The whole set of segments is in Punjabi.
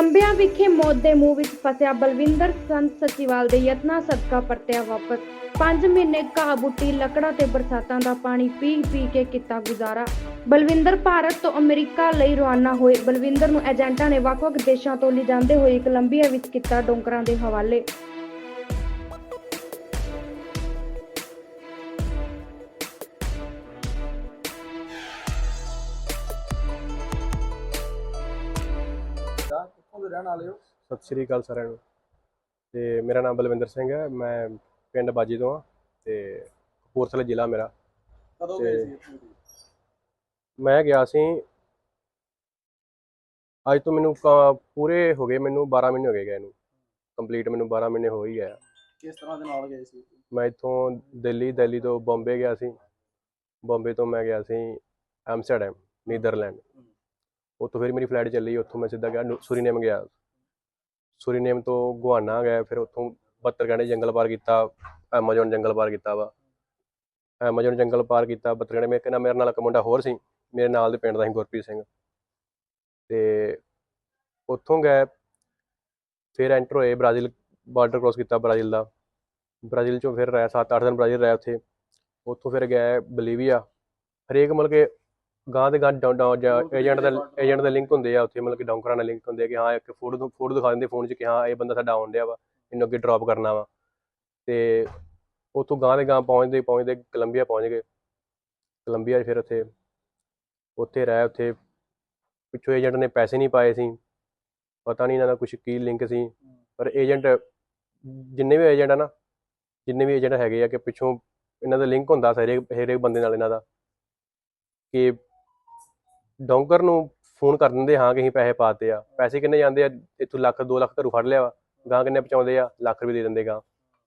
ਕੋਲੰਬੀਆ ਵਿਖੇ ਮੌਤ ਦੇ ਮੂੰਹ ਵਿੱਚ ਫਸਿਆ ਬਲਵਿੰਦਰ ਸੰਤ ਸਚੀਵਾਲ ਦੇ ਯਤਨਾਂ ਸਦਕਾ ਪਰਤਿਆ ਵਾਪਸ। 5 ਮਹੀਨੇ ਘਾਹ ਬੂਟੀ ਲੱਕੜਾਂ ਤੇ ਬਰਸਾਤਾਂ ਦਾ ਪਾਣੀ ਪੀ ਪੀ ਕੇ ਕੀਤਾ ਗੁਜ਼ਾਰਾ। ਬਲਵਿੰਦਰ ਭਾਰਤ ਤੋਂ ਅਮਰੀਕਾ ਲਈ ਰਵਾਨਾ ਹੋਏ। ਬਲਵਿੰਦਰ ਨੂੰ ਏਜੰਟਾਂ ਨੇ ਵੱਖ-ਵੱਖ ਦੇਸ਼ਾਂ ਤੋਂ ਲਿਜਾਂਦੇ ਹੋਏ ਕੋਲੰਬੀਆ ਵਿੱਚ ਕੀਤਾ ਡੋਂਕਰਾਂ ਦੇ ਹਵਾਲੇ। ਦੇ ਰਹਿਣ ਵਾਲੇ ਹੋ? ਸਤਿ ਸ਼੍ਰੀ ਅਕਾਲ ਸਾਰਿਆਂ ਨੂੰ। ਤੇ ਮੇਰਾ ਨਾਮ ਬਲਵਿੰਦਰ ਸਿੰਘ ਹੈ ਮੈਂ ਪਿੰਡ ਬਾਜੀ ਤੋਂ ਆ ਤੇ ਕਪੂਰਥਲਾ ਜ਼ਿਲ੍ਹਾ ਮੇਰਾ। ਕਦੋਂ ਤੇ- ਗਏ ਸੀ ਇੱਥੋਂ ਦੀ? ਮੈਂ ਗਿਆ ਸੀ ਅੱਜ ਤੋਂ ਮੈਨੂੰ ਕ- ਪੂਰੇ ਹੋ ਗਏ ਮੈਨੂੰ 12 ਮਹੀਨੇ ਹੋ ਗਏ ਗਏ ਨੂੰ। ਕੰਪਲੀਟ ਮੈਨੂੰ 12 ਮਹੀਨੇ ਹੋ ਹੀ ਗਿਆ ਕਿਸ ਤਰ੍ਹਾਂ ਦੇ ਨਾਲ ਗਏ ਸੀ? ਮੈਂ ਇੱਥੋਂ ਦਿੱਲੀ ਦਿੱਲੀ ਤੋਂ ਬੰਬੇ ਗਿਆ ਸੀ। ਬੰਬੇ ਤੋਂ ਮੈਂ ਗਿਆ ਸੀ ਐਮਸਟਰਡਮ ਨੀਦਰਲੈਂਡ। ਉੱਥੋਂ ਫਿਰ ਮੇਰੀ ਫਲਾਈਟ ਚੱਲੀ, ਉੱਥੋਂ ਮੈਂ ਸਿੱਧਾ ਗਿਆ ਨੂ- ਸੁਰੀਨੇਮ ਗਿਆ। ਸੁਰੀਨੇਮ ਤੋਂ ਗੁਆਨਾ ਗਿਆ, ਫਿਰ ਉੱਥੋਂ 72 ਘੰਟੇ ਜੰਗਲ ਪਾਰ ਕੀਤਾ ਐਮਾਜ਼ਨ ਜੰਗਲ ਪਾਰ ਕੀਤਾ ਵਾ। ਐਮਾਜ਼ਨ ਜੰਗਲ ਪਾਰ ਕੀਤਾ 72 ਘੰਟੇ ਮੇਰੇ ਨਾਲ ਮੇਰੇ ਨਾਲ ਇੱਕ ਮੁੰਡਾ ਹੋਰ ਸੀ, ਮੇਰੇ ਨਾਲ ਦੇ ਪਿੰਡ ਦਾ ਸੀ ਗੁਰਪ੍ਰੀਤ ਸਿੰਘ। ਤੇ ਉੱਥੋਂ ਗਏ, ਫਿਰ ਐਂਟਰ ਹੋਏ ਬ੍ਰਾਜ਼ੀਲ ਬਾਰਡਰ ਕ੍ਰੋਸ ਕੀਤਾ ਬ੍ਰਾਜ਼ੀਲ ਦਾ। ਬ੍ਰਾਜ਼ੀਲ ਚੋਂ ਫਿਰ ਰਹਿ 7-8 ਦਿਨ ਬ੍ਰਾਜ਼ੀਲ ਰਹਿ ਉੱਥੇ। ਉੱਥੋਂ ਫਿਰ ਗਏ ਬਲੀਵੀਆ। ਹਰੇਕ ਮਤਲਬ ਕਿ ਗਾਂ ਦੇ ਗਾਂ ਏਜੰਟ ਦਾ ਏਜੰਟ ਦੇ ਲਿੰਕ ਹੁੰਦੇ ਆ ਉੱਥੇ ਮਤਲਬ ਕਿ ਡੌਂਕਰਾਂ ਨਾਲ ਲਿੰਕ ਹੁੰਦੇ ਆ ਕਿ ਹਾਂ ਇੱਕ ਫੋਟੋ ਫੋਟੋ ਦਿਖਾ ਦਿੰਦੇ ਫੋਨ 'ਚ ਕਿ ਹਾਂ ਇਹ ਬੰਦਾ ਸਾਡਾ ਆਉਣ ਡਿਆ ਵਾ ਇਹਨੂੰ ਅੱਗੇ ਡ੍ਰੌਪ ਕਰਨਾ ਵਾ। ਤੇ ਉੱਥੋਂ ਗਾਂ ਦੇ ਗਾਂ ਪਹੁੰਚਦੇ ਪਹੁੰਚਦੇ ਕੋਲੰਬੀਆ ਪਹੁੰਚ ਗਏ। ਕੋਲੰਬੀਆ 'ਚ ਫਿਰ ਉੱਥੇ ਉੱਥੇ ਰਹਿ ਉੱਥੇ ਪਿੱਛੋਂ ਏਜੰਟ ਨੇ ਪੈਸੇ ਨਹੀਂ ਪਾਏ ਸੀ। ਪਤਾ ਨਹੀਂ ਇਹਨਾਂ ਦਾ ਕੁਝ ਕੀ ਲਿੰਕ ਸੀ। ਪਰ ਏਜੰਟ ਜਿੰਨੇ ਵੀ ਏਜੰਟ ਆ ਨਾ ਜਿੰਨੇ ਵੀ ਏਜੰਟ ਹੈਗੇ ਆ ਕਿ ਪਿੱਛੋਂ ਇਹਨਾਂ ਦਾ ਲਿੰਕ ਹੁੰਦਾ ਸਾਰੇ ਹਰੇਕ ਬੰਦੇ ਨਾਲ ਇਹਨਾਂ ਦਾ। ਕਿ ਡੌਂਕਰ ਨੂੰ ਫੋਨ ਕਰ ਦਿੰਦੇ ਹਾਂ ਕਿ ਅਸੀਂ ਪੈਸੇ ਪਾਤੇ ਆ। ਪੈਸੇ ਕਿੰਨੇ ਜਾਂਦੇ ਆ? ਇੱਥੋਂ ਲੱਖ 2 ਲੱਖ ਘਰੋਂ ਫੜ ਲਿਆ ਵਾ। ਗਾਂ ਕਿੰਨੇ ਪਹੁੰਚਾਉਂਦੇ ਆ? ਲੱਖ ਰੁਪਏ ਦੇ ਦਿੰਦੇ ਗਾਂ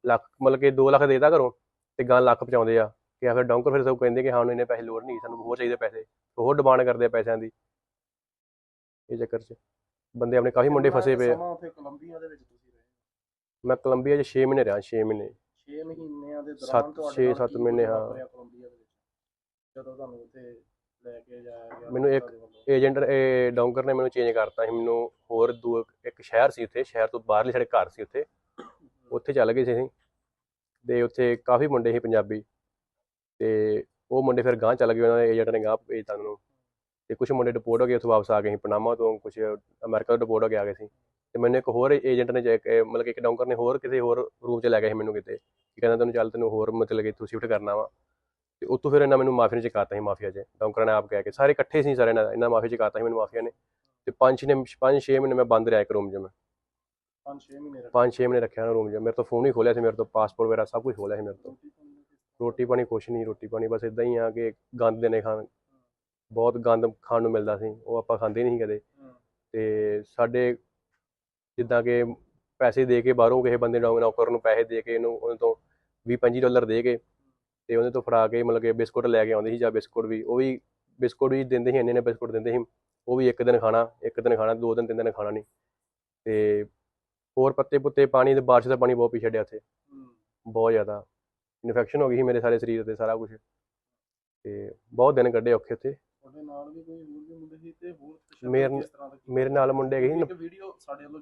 ਲੱਖ ਮਤਲਬ ਕਿ 2 ਲੱਖ ਦੇਤਾ ਘਰੋਂ ਤੇ ਗਾਂ ਲੱਖ ਪਹੁੰਚਾਉਂਦੇ ਆ। ਕਿ ਆ ਫਿਰ ਡੌਂਕਰ ਫਿਰ ਸਭ ਕਹਿੰਦੇ ਕਿ ਹਾਂ ਇਹਨੇ ਪੈਸੇ ਲੋੜ ਨਹੀਂ ਸਾਨੂੰ ਹੋਰ ਚਾਹੀਦੇ ਪੈਸੇ। ਹੋਰ ਡਿਮਾਂਡ ਕਰਦੇ ਆ ਪੈਸਿਆਂ ਦੀ। ਇਹ ਚੱਕਰ 'ਚ ਬੰਦੇ ਆਪਣੇ ਕਾਫੀ ਮੁੰਡੇ ਫਸੇ ਪਏ ਆ। ਸਮਾਂ ਉੱਥੇ ਕੋਲੰਬੀਆ ਦੇ ਵਿੱਚ ਤੁਸੀਂ ਰਹੇ ਮੈਂ ਕੋਲੰਬੀਆ 'ਚ 6 ਮਹੀਨੇ ਰਿਹਾ 6 ਮਹੀਨੇ। 6 ਮਹੀਨਿਆਂ ਦੇ ਦੌਰਾਨ ਤੁਹਾਡੇ ਛੇ- ਨਾਲ ਸੱਤ ਕੀ ਮਹੀਨੇ, ਹਾਂ। ਵਾਪਰਿਆ ਕੋਲੰਬੀਆ ਦੇ ਵਿੱਚ? ਜਦੋਂ ਤੁਹਾਨੂੰ ਉੱਥੇ ਲੈ ਕੇ ਜਾਇਆ ਗਿਆ ਮੈਨੂੰ ਇੱਕ ਦੇ। ਏਜੰਟ ਇਹ ਡੌਂਕਰ ਨੇ ਮੈਨੂੰ ਚੇਂਜ ਕਰਤਾ ਸੀ। ਮੈਨੂੰ ਹੋਰ ਦੂ ਇੱਕ ਸ਼ਹਿਰ ਸੀ ਉੱਥੇ ਸ਼ਹਿਰ ਤੋਂ ਬਾਹਰਲੇ ਸਾਡੇ ਘਰ ਸੀ ਉੱਥੇ। ਉੱਥੇ ਚੱਲ ਗਏ ਸੀ ਅਸੀਂ। ਤੇ ਉੱਥੇ ਕਾਫੀ ਮੁੰਡੇ ਸੀ ਪੰਜਾਬੀ। ਤੇ ਉਹ ਮੁੰਡੇ ਫਿਰ ਗਾਂਹ ਚੱਲ ਗਏ ਉਹਨਾਂ ਦੇ ਏਜੰਟ ਨੇ ਗਾਂਹ ਭੇਜਤਾ ਉਹਨਾਂ ਨੂੰ ਤੇ ਕੁਝ ਮੁੰਡੇ ਡਿਪੋਰਟ ਹੋ ਗਏ ਉੱਥੋਂ ਵਾਪਸ ਆ ਗਏ ਸੀ ਪਨਾਮਾ ਤੋਂ ਕੁਝ ਅਮਰੀਕਾ ਤੋਂ ਡਿਪੋਰਟ ਹੋ ਕੇ ਆ ਗਏ ਸੀ। ਤੇ ਮੈਨੂੰ ਇੱਕ ਹੋਰ ਏਜੰਟ ਨੇ ਮਤਲਬ ਕਿ ਇੱਕ ਡੌਂਕਰ ਨੇ ਹੋਰ ਕਿਸੇ ਹੋਰ ਰੂਮ 'ਚ ਲੈ ਗਿਆ ਸੀ ਮੈਨੂੰ ਕਿਤੇ। ਕਿ ਕਹਿੰਦਾ ਤੈਨੂੰ ਚੱਲ ਤੈਨੂੰ ਹੋਰ ਮਤਲਬ ਕਿ ਤੂੰ ਸ਼ਿਫਟ ਕਰਨਾ ਵਾ। ਤੇ ਉੱਥੋਂ ਫਿਰ ਇਹਨਾਂ ਮੈਨੂੰ ਮਾਫੀਆ ਨੇ ਚਕਾਤਾ ਸੀ ਮਾਫੀਆ 'ਚ ਡੌਂਕਰਾਂ ਨੇ ਆਪ ਕਹਿ ਕੇ। ਸਾਰੇ ਇਕੱਠੇ ਸੀ ਸਾਰੇ ਇਹਨਾਂ ਇਹਨਾਂ ਮਾਫੀਆ ਚਕਾਤਾ ਸੀ ਮੈਨੂੰ ਮਾਫੀਆ ਨੇ। ਤੇ ਪੰਜ ਛੇ ਨੇ ਪੰਜ ਛੇ ਮਹੀਨੇ ਮੈਂ ਬੰਦ ਰਿਹਾ ਇੱਕ ਰੂਮ 'ਚ ਮੈਂ। ਪੰਜ 6 ਮਹੀਨੇ ਰੱਖੇ। ਪੰਜ ਛੇ ਮਹੀਨੇ ਰੱਖਿਆ ਨਾ ਰੂਮ 'ਚ। ਮੇਰੇ ਤੋਂ ਫੋਨ ਹੀ ਖੋਲਿਆ ਸੀ ਮੇਰੇ ਤੋਂ ਪਾਸਪੋਰਟ ਵਗੈਰਾ ਸਭ ਕੁਝ ਖੋਲਿਆ ਸੀ ਮੇਰੇ ਤੋਂ। ਰੋਟੀ ਪਾਣੀ ਕੁਛ ਨਹੀਂ ਰੋਟੀ ਪਾਣੀ ਬਸ ਇਦਾਂ ਹੀ ਆ ਕਿ ਗੰਦ ਦੇ ਨੇ ਖਾਣ। ਬਹੁਤ ਗੰਦ ਖਾਣ ਨੂੰ ਮਿਲਦਾ ਸੀ ਉਹ ਆਪਾਂ ਖਾਂਦੇ ਨਹੀਂ ਸੀ ਕਦੇ। ਤੇ ਸਾਡੇ ਜਿੱਦਾਂ ਕਿ ਪੈਸੇ ਦੇ ਕੇ ਬਾਹਰੋਂ ਕਿਸੇ ਬੰਦੇ ਨੂੰ ਨੌਕਰ ਨੂੰ ਪੈਸੇ ਦੇ ਕੇ ਇਹਨੂੰ ਉਹਦੇ ਤੋਂ 20 25 ਡਾਲਰ ਦੇ ਕੇ ਤੇ ਉਹਦੇ ਤੋਂ ਫੜਾ ਕੇ ਮਤਲਬ ਕਿ ਬਿਸਕੁਟ ਲੈ ਕੇ ਆਉਂਦੇ ਸੀ ਜਾਂ ਬਿਸਕੁਟ ਵੀ ਉਹ ਵੀ ਬਿਸਕੁਟ ਵੀ ਦਿੰਦੇ ਸੀ ਇੰਨੇ ਨੇ ਬਿਸਕੁਟ ਦਿੰਦੇ ਸੀ ਉਹ ਵੀ ਇੱਕ ਦਿਨ ਖਾਣਾ ਇੱਕ ਦਿਨ ਖਾਣਾ ਦੋ ਦਿਨ ਤਿੰਨ ਦਿਨ ਖਾਣਾ ਨਹੀਂ। ਤੇ ਹੋਰ ਪੱਤੇ ਪੁੱਤੇ ਪਾਣੀ ਤੇ ਬਾਰਿਸ਼ ਦਾ ਪਾਣੀ ਬਹੁਤ ਪੀ ਛੱਡਿਆ ਉੱਥੇ। ਬਹੁਤ ਜ਼ਿਆਦਾ। ਇਨਫੈਕਸ਼ਨ ਹੋ ਗਈ ਸੀ ਮੇਰੇ ਸਾਰੇ ਸਰੀਰ ਤੇ ਸਾਰਾ ਕੁਝ ਤੇ ਬਹੁਤ ਦਿਨ ਕੱਢੇ ਔਖੇ ਉੱਥੇ। ਤੁਹਾਡੇ ਨਾਲ ਵੀ ਕੋਈ ਹੋਰ ਵੀ ਮੁੰਡੇ ਸੀ ਤੇ ਹੋਰ ਤਸ਼ੱਦਦ ਮੇਰੇ- ਕਿਸ ਤਰ੍ਹਾਂ ਦਾ ਕੀਤਾ? ਮੇਰੇ ਨਾਲ ਮੁੰਡੇ ਗਏ ਸੀ ਵੀਡੀਓ ਸਾਡੇ ਵੱਲੋਂ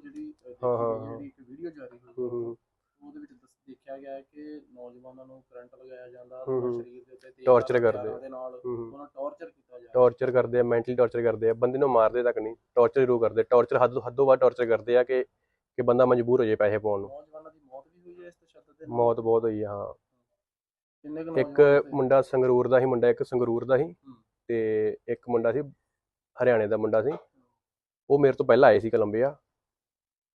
ਹਾਂ, ਹਾਂ। ਜਿਹੜੀ ਇੱਕ ਵੀਡੀਓ ਜਾਰੀ ਹੋਈ ਹੂੰ ਹੂੰ ਉਹਦੇ ਵਿੱਚ ਦੱਸ- ਦੇਖਿਆ ਗਿਆ ਹੈ ਕਿ ਨੌਜਵਾਨਾਂ ਨੂੰ ਕਰੰਟ ਲਗਾਇਆ ਜਾਂਦਾ ਹੂੰ, ਹੂੰ। ਸਰੀਰ ਦੇ ਉੱਤੇ ਤੇਜ਼ Torture ਹਥਿਆਰਾਂ ਕਰਦੇ। ਦੇ ਨਾਲ ਹੂੰ ਹੂੰ ਉਹਨਾਂ ਟੌਰਚਰ ਕੀਤਾ ਜਾ ਰਿਹਾ ਟੌਰਚਰ ਕਰਦੇ ਆ ਮੈਂਟਲੀ ਟੌਰਚਰ ਕਰਦੇ ਆ ਬੰਦੇ ਨੂੰ ਮਾਰਦੇ ਤੱਕ ਨਹੀਂ ਟੌਰਚਰ ਜ਼ਰੂਰ ਕਰਦੇ ਟੌਰਚਰ ਹੱਦ ਹੱਦੋਂ ਵੱਧ ਟੌਰਚਰ ਕਰਦੇ ਆ ਕਿ ਕਿ ਬੰਦਾ ਮਜਬੂਰ ਹੋ ਜਾਏ ਪੈਸੇ ਪਾਉਣ ਨੂੰ ਨੌਜਵਾਨਾਂ ਦੀ ਮੌਤ ਵੀ ਹੋਈ ਹੈ ਇਸ ਤਸ਼ੱਦਦ ਦੇ ਨਾਲ? ਮੌਤ ਬਹੁਤ ਹੋਈ ਆ ਹਾਂ ਕਿੰਨੇ ਕੁ ਇੱਕ ਨੌਜਵਾਨ ਸੀ? ਮੁੰਡਾ ਸੰਗਰੂਰ ਦਾ ਸੀ ਮੁੰਡਾ ਇੱਕ ਸੰਗਰੂਰ ਦਾ ਸੀ ਹੂੰ। ਤੇ ਇੱਕ ਮੁੰਡਾ ਸੀ ਹਰਿਆਣੇ ਦਾ ਮੁੰਡਾ ਸੀ ਉਹ ਮੇਰੇ ਤੋਂ ਪਹਿਲਾਂ ਆਏ ਸੀ ਕੋਲੰਬੀਆ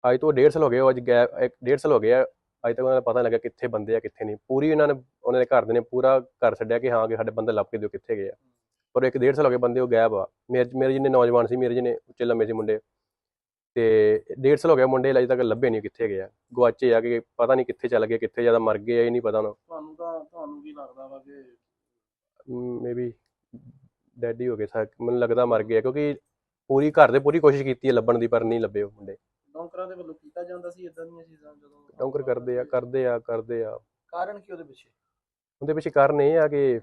ਅੱਜ ਤੋਂ ਡੇਢ ਸਾਲ ਹੋ ਗਏ ਉਹ ਅੱਜ ਇੱਕ ਡੇਢ ਸਾਲ ਹੋ ਗਏ ਆ ਅੱਜ ਤੱਕ ਉਹਨਾਂ ਨੂੰ ਪਤਾ ਨਹੀਂ ਲੱਗਾ ਕਿੱਥੇ ਬੰਦੇ ਆ ਕਿੱਥੇ ਨਹੀਂ। ਪੂਰੀ ਇਹਨਾਂ ਨੇ ਉਹਨਾਂ ਦੇ ਘਰ ਦੇ ਨੇ ਪੂਰਾ ਘਰ ਛੱਡਿਆ ਕਿ ਹਾਂ ਕਿ ਸਾਡੇ ਬੰਦੇ ਲੱਭ ਕੇ ਦਿਓ ਕਿੱਥੇ ਗਏ ਆ। ਪਰ ਇੱਕ ਡੇਢ ਸਾਲ ਹੋ ਗਏ ਬੰਦੇ ਉਹ ਗਾਇਬ ਆ। ਮੇਰੇ ਮੇਰੇ ਜਿੰਨੇ ਨੌਜਵਾਨ ਸੀ ਮੇਰੇ ਜਿੰਨੇ ਉੱਚੇ ਲੰਮੇ ਸੀ ਮੁੰਡੇ ਤੇ ਡੇਢ ਸਾਲ ਹੋ ਗਿਆ ਮੁੰਡੇ ਅਜੇ ਤੱਕ ਲੱਭੇ ਨਹੀਂ ਕਿੱਥੇ ਗਏ ਆ। ਗਵਾਚੇ ਆ ਕਿ ਪਤਾ ਨਹੀਂ ਕਿੱਥੇ ਚੱਲ ਗਏ ਕਿੱਥੇ ਜ਼ਿਆਦਾ ਮਰ ਗਏ ਆ ਇਹ ਨਹੀਂ ਪਤਾ ਉਹਨਾਂ ਤੁਹਾਨੂੰ ਤਾਂ ਤੁਹਾਨੂੰ ਕੀ ਲੱਗਦਾ ਵਾ ਕਿ ਮੇਬੀ ਡੈਡ ਹੀ ਹੋ ਗਏ ਸਾ ਮੈਨੂੰ ਲੱਗਦਾ ਮਰ ਗਏ ਕਿਉਂਕਿ ਪੂਰੀ ਘਰ ਦੇ ਪੂਰੀ ਕੋਸ਼ਿਸ਼ ਕੀਤੀ ਹੈ ਲੱਭਣ ਦੀ ਪਰ ਨਹੀਂ ਲੱਭੇ ਉਹ ਮੁੰਡੇ। ਡੌਂਕਰਾਂ ਦੇ ਵੱਲੋਂ ਕੀਤਾ ਜਾਂਦਾ ਸੀ ਇਦਾਂ ਦੀਆਂ ਚੀਜ਼ਾਂ ਜਦੋਂ ਡੌਂਕਰ ਕਰਦੇ ਆ ਕਰਦੇ ਆ ਕਰਦੇ ਆ। ਕਾਰਨ ਕੀ ਉਹਦੇ ਪਿੱਛੇ? ਉਹਦੇ ਪਿੱਛੇ ਕਾਰਨ ਇਹ ਆ ਕਿ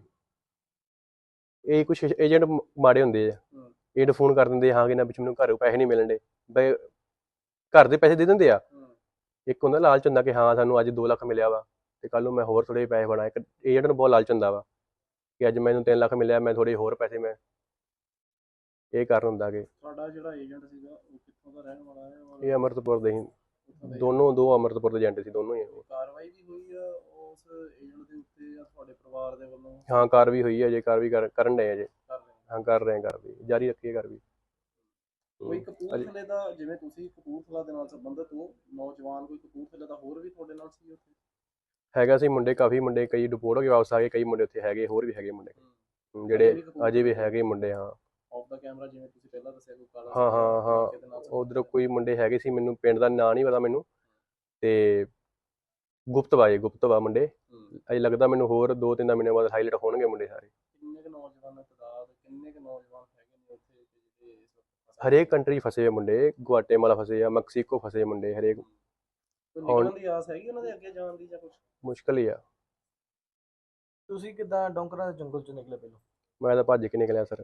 ਇਹ ਕੁਝ ਏਜੰਟ ਮਾੜੇ ਹੁੰਦੇ ਆ। ਏਜੰਟ ਫੋਨ ਕਰ ਦਿੰਦੇ ਹਾਂ ਕਿ ਨਾ ਪਿੱਛੇ ਮੈਨੂੰ ਘਰੋਂ ਪੈਸੇ ਨਹੀਂ ਮਿਲਣਦੇ ਬਈ ਘਰ ਦੇ ਪੈਸੇ ਦੇ ਦਿੰਦੇ ਆ। ਇੱਕ ਹੁੰਦਾ ਲਾਲਚ ਹੁੰਦਾ ਕਿ ਹਾਂ ਸਾਨੂੰ ਅੱਜ 2 ਲੱਖ ਮਿਲਿਆ ਵਾ ਤੇ ਕੱਲ ਨੂੰ ਮੈਂ ਹੋਰ ਥੋੜੇ ਪੈਸੇ ਬਣਾ ਇੱਕ ਏਜੰਟ ਨੂੰ ਬਹੁਤ ਲਾਲਚ ਹੁੰਦਾ ਵਾ ਕਿ ਅੱਜ ਮੈਨੂੰ 3 ਲੱਖ ਮਿਲਿਆ ਮੈਂ ਥੋੜੇ ਹੋਰ ਪੈਸੇ ਮੈਂ ਇਹ ਕਾਰਨ ਹੁੰਦਾ ਕਿ ਤੁਹਾਡਾ ਜਿਹੜਾ ਏਜੰਟ ਸੀਗਾ ਉਹ ਦਾ ਰਹਿਣ ਵਾਲਾ ਹੈ ਔਰ ਇਹ ਅਮਰਤਪੁਰ ਦੇ ਹੀ ਉੱਥੋਂ ਦਾ ਹੀ- ਦੋਨੋਂ ਦੋ ਅਮਰਤਪੁਰ ਦੇ ਏਜੰਟ ਸੀ ਦੋਨੋਂ ਹੀ ਕਾਰਵਾਈ ਵੀ ਹੋਈ ਆ ਉਸ ਏਜੰਟ ਦੇ ਉੱਤੇ ਜਾਂ ਤੁਹਾਡੇ ਪਰਿਵਾਰ ਦੇ ਵੱਲੋਂ? ਹਾਂ ਕਾਰ ਵੀ ਹੋਈ ਹੈ ਜੇ ਕਾਰ ਵੀ ਕਰ- ਕਰਨ ਡਏ ਕਰ ਰਹੇ ਨੇ? ਹਾਂ ਕਰ ਰਹੇ ਹਾਂ ਕਾਰ ਵੀ ਜਾਰੀ ਰੱਖੀਏ ਕਾਰ ਵੀ। ਕੋਈ ਕਪੂਰਥਲੇ ਦਾ ਜਿਵੇਂ ਤੁਸੀਂ ਕਪੂਰਥਲਾ ਦੇ ਨਾਲ ਸੰਬੰਧਿਤ ਹੋ ਨੌਜਵਾਨ ਕੋਈ ਕਪੂਰਥਲੇ ਦਾ ਹੋਰ ਵੀ ਤੁਹਾਡੇ ਨਾਲ ਸੀ ਉੱਥੇ? ਹੈਗਾ ਸੀ ਮੁੰਡੇ ਕਾਫੀ ਮੁੰਡੇ ਕਈ ਡਿਪੋਰਟ ਹੋ ਕੇ ਵਾਪਸ ਆ ਗਏ ਕਈ ਮੁੰਡੇ ਉੱਥੇ ਹੈਗੇ ਹੋਰ ਵੀ ਹੈਗੇ ਮੁੰਡੇ। ਹਮ, ਜਿਹੜੇ ਅਜੇ ਵੀ ਹੈਗੇ ਮੁੰਡੇ ਹਾਂ। ਆਫ ਦਾ ਕੈਮਰਾ ਜਿਵੇਂ ਤੁਸੀਂ ਪਹਿਲਾਂ ਦੱਸਿਆ ਕੋਈ ਕਾਲਾ ਹਾਂ, ਹਾਂ, ਹਾਂ। ਉਧਰ ਕੋਈ ਮੁੰਡੇ ਹੈਗੇ ਸੀ ਮੈਨੂੰ ਪਿੰਡ ਦਾ ਨਾਂ ਨਹੀਂ ਪਤਾ ਮੈਨੂੰ। ਤੇ ਗੁਪਤਵਾ ਇਹ ਗੁਪਤਵਾ ਮੁੰਡੇ। ਅਜੇ ਲੱਗਦਾ ਮੈਨੂੰ ਹੋਰ ਦੋ ਤਿੰਨ ਮਹੀਨੇ ਬਾਅਦ ਹਾਈਲਾਈਟ ਹੋਣਗੇ ਮੁੰਡੇ ਸਾਰੇ। ਕਿੰਨੇ ਕੁ ਨੌਜਵਾਨਾਂ ਤਦਾਦ ਕਿੰਨੇ ਕੁ ਨੌਜਵਾਨ ਹੈਗੇ ਨੇ ਉੱਥੇ ਕਿ ਜਿਹੜੇ ਇਸ ਵਕਤ ਫਸੇ ਹਰੇਕ ਕੰਟਰੀ ਫਸੇ ਹੋਏ ਮੁੰਡੇ ਗੁਆਟੇਮਾਲਾ ਫਸੇ ਆ ਮੈਕਸੀਕੋ ਫਸੇ ਮੁੰਡੇ ਹਰੇਕ ਨਿਕਲਣ ਦੀ ਆਸ ਹੈਗੀ ਉਹਨਾਂ ਦੇ ਅੱਗੇ ਜਾਣ ਦੀ ਜਾਂ ਕੁਝ ਮੁਸ਼ਕਲ ਹੀ ਆ। ਤੁਸੀਂ ਕਿਦਾਂ ਡੋਂਕਰਾਂ ਦੇ ਜੰਗਲ ਚੋਂ ਨਿਕਲੇ ਪਹਿਲਾਂ? ਮੈਂ ਤਾਂ ਭੱਜ ਕੇ ਨਿਕਲਿਆ ਸਰ।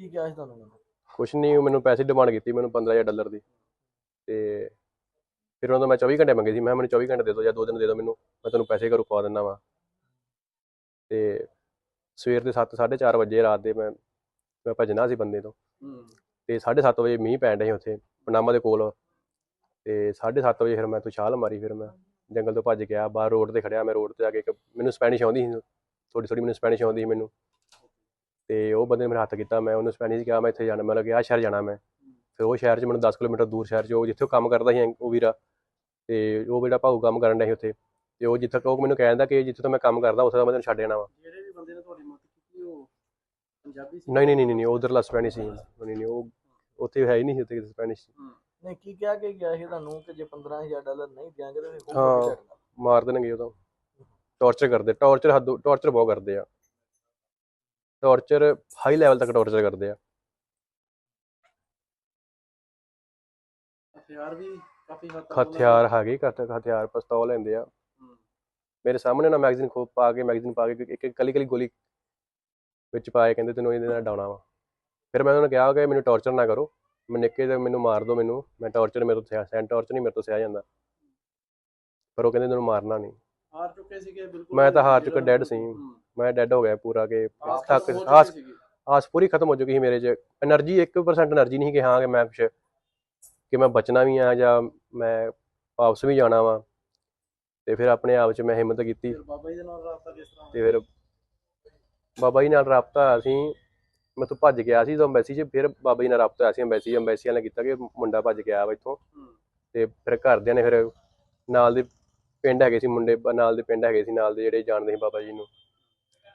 ਕੀ ਕਿਹਾ ਸੀ ਤੁਹਾਨੂੰ ਉਹਨਾਂ ਨੇ? ਕੁਛ ਨਹੀਂ ਮੈਨੂੰ ਪੈਸੇ ਡਿਮਾਂਡ ਕੀਤੀ ਮੈਨੂੰ 15000 ਡਾਲਰ ਦੀ। ਤੇ ਫਿਰ ਉਹਨਾਂ ਤੋਂ ਮੈਂ 24 ਘੰਟੇ ਮੰਗੇ ਸੀ। ਮੈਂ ਕਿਹਾ ਮੈਨੂੰ 24 ਘੰਟੇ ਦੇ ਦਿਓ ਜਾਂ ਦੋ ਦਿਨ ਦੇ ਦਿਓ ਮੈਨੂੰ ਮੈਂ ਤੁਹਾਨੂੰ ਪੈਸੇ ਘਰੋਂ ਪਵਾ ਦਿੰਦਾ ਵਾਂ। ਤੇ ਸਵੇਰ ਦੇ 7 4:30 ਵਜੇ ਰਾਤ ਦੇ ਮੈਂ ਮੈਂ ਭੱਜਣਾ ਸੀ ਬੰਦੇ ਤੋਂ। ਤੇ 7:30 ਵਜੇ ਮੀਂਹ ਪੈਣ ਡਿਆ ਉੱਥੇ ਪਨਾਮਾ ਦੇ ਕੋਲ। ਤੇ 7:30 ਵਜੇ ਫਿਰ ਮੈਂ ਤੋਂ ਛਾਲ ਮਾਰੀ ਫਿਰ ਮੈਂ। ਜੰਗਲ ਤੋਂ ਭੱਜ ਗਿਆ ਬਾਹਰ ਰੋਡ ਤੇ ਖੜਿਆ ਮੈਂ ਰੋਡ ਤੇ ਆ ਕੇ ਇੱਕ ਮੈਨੂੰ ਸਪੈਨਿਸ਼ ਆਉਂਦੀ ਸੀ। ਥੋੜੀ ਥੋੜੀ ਮੈਨੂੰ ਸਪੈਨਿਸ਼ ਆਉਂਦੀ ਸੀ ਮੈਨੂੰ। ਤੇ ਉਹ ਬੰਦੇ ਨੇ ਮੇਰਾ ਹੱਥ ਕੀਤਾ ਮੈਂ ਉਹਨੂੰ ਸਪੈਨਿਸ਼ ਕਿਹਾ ਮੈਂ ਇੱਥੇ ਜਾਣਾ ਮੈਂ ਲੱਗਿਆ ਆਹ ਸ਼ਹਿਰ ਜਾਣਾ ਮੈਂ। ਫਿਰ ਉਹ ਸ਼ਹਿਰ 'ਚ ਮੈਨੂੰ 10 ਕਿਲੋਮੀਟਰ ਦੂਰ ਸ਼ਹਿਰ 'ਚ ਉਹ ਜਿੱਥੇ ਉਹ ਕੰਮ ਕਰਦਾ ਸੀ ਉਹ ਵੀਰਾ ਤੇ ਉਹ ਜਿਹੜਾ ਭਾਊ ਕੰਮ ਕਰਨ ਡਿਆ ਸੀ ਉੱਥੇ ਤੇ ਉਹ ਜਿੱਥੇ ਉਹ ਮੈਨੂੰ ਕਹਿੰਦਾ ਕਿ ਜਿੱਥੇ ਤੋਂ ਮੈਂ ਕੰਮ ਕਰਦਾ ਉੱਥੇ ਦਾ ਮੈਂ ਤੈਨੂੰ ਛੱਡ ਜਾਣਾ ਵਾ। ਜਿਹੜੇ ਵੀ ਬੰਦੇ ਨੇ ਤੁਹਾਡੀ ਮਦਦ ਕੀਤੀ ਉਹ ਪੰਜਾਬੀ ਸੀ? ਨਹੀਂ ਨਹੀਂ ਨਹੀਂ ਨਹੀਂ ਉਧਰਲਾ ਸਪੈਨਿਸ਼ ਸੀ। ਨਹੀਂ ਨਹੀਂ ਉਹ ਉੱਥੇ ਹੈ ਹੀ ਨਹੀਂ ਉੱਥੇ ਸਪੈਨਿਸ਼ ਨਹੀਂ ਕੀ ਕਿਹਾ ਕਿ ਗਿਆ ਸੀ ਤੁਹਾਨੂੰ ਕਿ ਜੇ 15000 ਡਾਲਰ ਨਹੀਂ ਦਿਆਂਗੇ ਤਾਂ ਹਾਂ। ਮਾਰ ਦੇਣਗੇ ਉਹ ਤਾਂ। ਟੌਰਚਰ ਕਰਦੇ ਟੌਰਚਰ ਹੱਦ ਟੌਰਚਰ ਬਹੁਤ ਕਰਦੇ ਆ। ਟੌਰਚਰ ਹਾਈ ਲੈਵਲ ਤੱਕ ਟੌਰਚਰ ਕਰਦੇ ਆ। ਹਥਿਆਰ ਵੀ ਕਾਫੀ ਹਥਿਆਰ ਹੈਗੇ ਹਥਿਆਰ ਪਿਸਤੌਲ ਲੈਂਦੇ ਆ। ਮੇਰੇ ਸਾਹਮਣੇ ਨਾ ਮੈਗਜ਼ੀਨ ਖੋ ਪਾ ਕੇ ਮੈਗਜ਼ੀਨ ਪਾ ਕੇ ਇੱਕ ਇੱਕ ਕਲੀ ਕਲੀ ਗੋਲੀ ਵਿੱਚ ਪਾਏ ਕਹਿੰਦੇ ਤੈਨੂੰ ਇਹਦੇ ਨਾਲ ਡਾਉਣਾ ਵਾ। ਫਿਰ ਮੈਂ ਉਹਨਾਂ ਨੂੰ ਕਿਹਾ ਕਿ ਮੈਨੂੰ ਟੌਰਚਰ ਨਾ ਕਰੋ ਮੈਂ ਨਿੱਕੇ ਤੇ ਮੈਨੂੰ ਮਾਰ ਦਿਓ ਮੈਨੂੰ ਮੈਂ ਟੌਰਚਰ ਮੇਰੇ ਤੋਂ ਸਿਆ ਸੈਨ ਟੌਰਚਰ ਨਹੀਂ ਮੇਰੇ ਤੋਂ ਸਿਆ ਜਾਂਦਾ। ਪਰ ਉਹ ਕਹਿੰਦੇ ਤੈਨੂੰ ਮਾਰਨਾ ਨਹੀਂ। ਹਾਰ ਚੁੱਕੇ ਸੀਗੇ ਬਿਲਕੁਲ ਮੈਂ ਤਾਂ ਹਾਰ ਚੁੱਕਾ, dead ਸੀ। ਮੈਂ ਡੈਡ ਹੋ ਗਿਆ ਪੂਰਾ ਕੇ ਥੱਕ ਆਸ ਆਸ ਪੂਰੀ ਖਤਮ ਹੋ ਚੁੱਕੀ ਸੀ ਮੇਰੇ 'ਚ। એનર્ਜੀ 1% એનર્ਜੀ ਨਹੀਂ ਕਿ ਹਾਂ ਕਿ ਮੈਂ ਕੁਛ ਕਿ ਮੈਂ ਬਚਣਾ ਵੀ ਆ ਜਾਂ ਮੈਂ ਵਾਪਸ ਵੀ ਜਾਣਾ ਵਾ। ਤੇ ਫਿਰ ਆਪਣੇ ਆਪ 'ਚ ਮੈਂ ਹਿੰਮਤ ਕੀਤੀ। ਤੇ ਫਿਰ ਬਾਬਾ ਜੀ ਨਾਲ ਰਾਬਤਾ ਅਸੀਂ ਮੈਂ ਤੋਂ ਭੱਜ ਗਿਆ ਸੀ ਜਦੋਂ ਅੰਬੈਸੀ 'ਚ ਫਿਰ ਬਾਬਾ ਜੀ ਨਾਲ ਰਾਬਤਾ ਹੋਇਆ ਸੀ ਅੰਬੈਸੀ ਅੰਬੈਸੀ ਵਾਲਾ ਕੀਤਾ ਕਿ ਮੁੰਡਾ ਭੱਜ ਗਿਆ ਵਾ ਇੱਥੋਂ। ਤੇ ਫਿਰ ਘਰਦਿਆਂ ਨੇ ਫਿਰ ਨਾਲ ਦੇ ਪਿੰਡ ਹੈਗੇ ਸੀ ਮੁੰਡੇ ਨਾਲ ਦੇ ਪਿੰਡ ਹੈਗੇ ਸੀ ਨਾਲ ਦੇ ਜਿਹੜੇ ਜਾਣਦੇ ਸੀ ਬਾਬਾ ਜੀ ਨੂੰ।